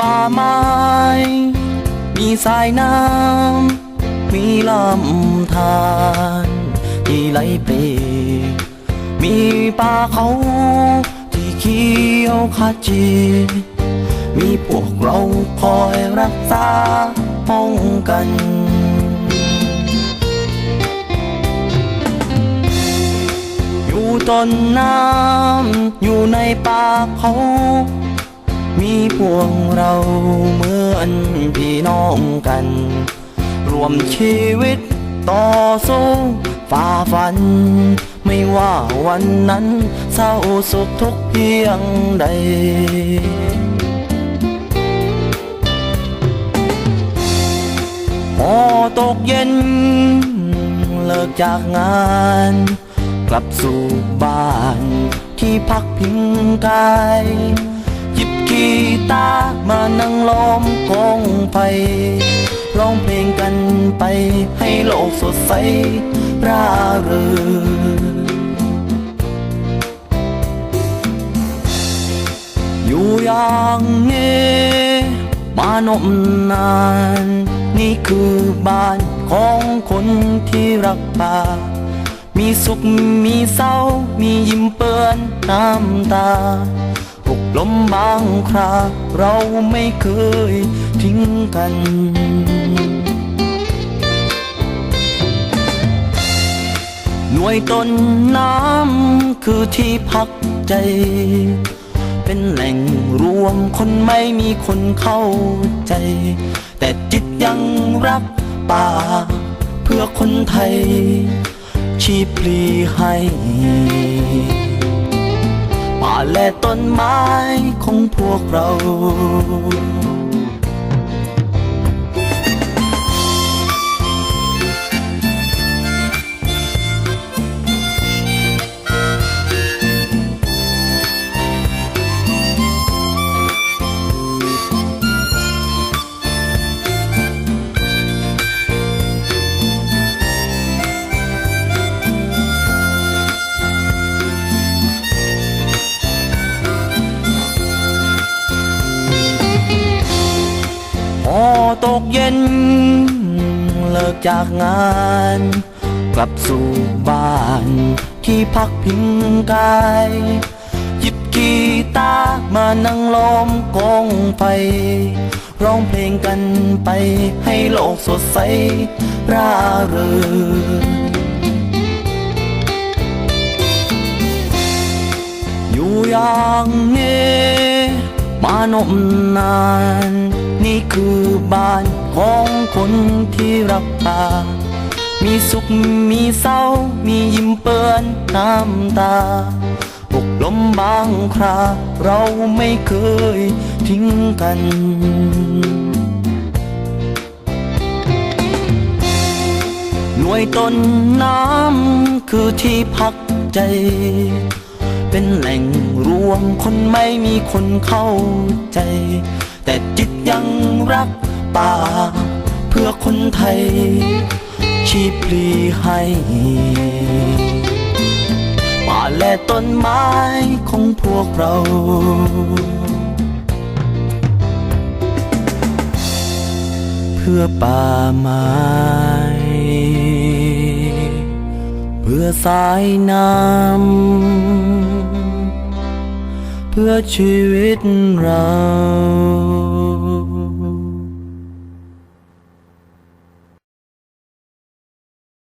ป่าไม้ มีสายน้ำ มีลำธารที่ไหลเพลมีป่าเขาที่เขียวขจีมีพวกเราคอยรักษาป้องกันอยู่ต้นน้ำ อยู่ในป่าเขา มีพวกเราเหมือนพี่น้องกัน รวมชีวิตต่อสู้ฝ่าฟัน ไม่ว่าวันนั้นเศร้าสุขทุกเพียงใดพอตกเย็น เลิกจากงาน กลับสู่บ้านที่พักพิงกาย กีตาร์มานั่งล้อมกองไฟร้องเพลงกันไปให้โลกสดใสร่าเริงอยู่อย่างนี้มานมนาน นี่คือบ้านของคนที่รักป่ามีสุขมีเศร้า มียิ้มเปื้อนน้ำตา ลมบางคราเราไม่เคยทิ้งกัน หน่วยต้นน้ำคือที่พักใจ เป็นแหล่งรวมคนไม่มีคนเข้าใจ แต่จิตยังรักป่า เพื่อคนไทย ชีพลีให้ ป่าและต้นไม้ของพวกเรา ตกเย็น เลิกจากงาน กลับสู่บ้านที่พักพิงกายหยิบกีตาร์มานั่งล้อมกองไฟร้องเพลงกันไปให้โลกสดใส ร่าเริงอยู่อย่างนี้มานมนาน นี่คือบ้านของคนที่รักป่ามีสุขมีเศร้า มียิ้มเปื้อนน้ำตาปลุกลมบางครา เราไม่เคยทิ้งกันหน่วยต้นน้ำคือที่พักใจ เป็นแหล่งรวมคนไม่มีคนเข้าใจ แต่จิตยังรักป่า เพื่อคนไทย ชีพลีให้ป่าและต้นไม้ของพวกเราเพื่อป่าไม้ เพื่อสายน้ำ เพื่อชีวิตเรา